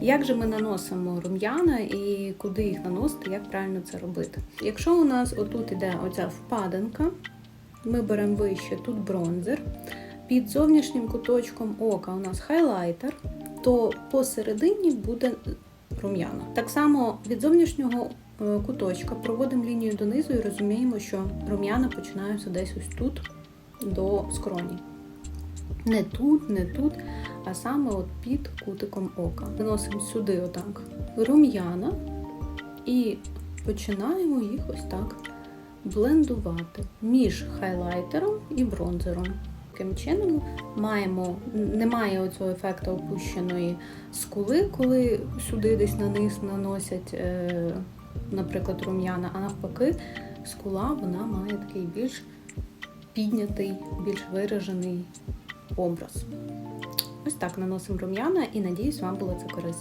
Як же ми наносимо рум'яна і куди їх наносити, як правильно це робити? Якщо у нас отут іде оця впадинка, ми беремо вище тут бронзер, під зовнішнім куточком ока у нас хайлайтер, то посередині буде рум'яна. Так само від зовнішнього е, куточка проводимо лінію донизу і розуміємо, що рум'яна починаються десь ось тут до скроні. Не тут, не тут, а саме от під кутиком ока. Виносимо сюди отак рум'яна і починаємо їх ось так блендувати між хайлайтером і бронзером. Таким чином маємо, немає оцього ефекту опущеної скули, коли сюди десь на низ наносять, е, наприклад, рум'яна, а навпаки, скула вона має такий більш піднятий, більш виражений образ. Ось так наносимо рум'яна і надіюсь, вам було це корисно.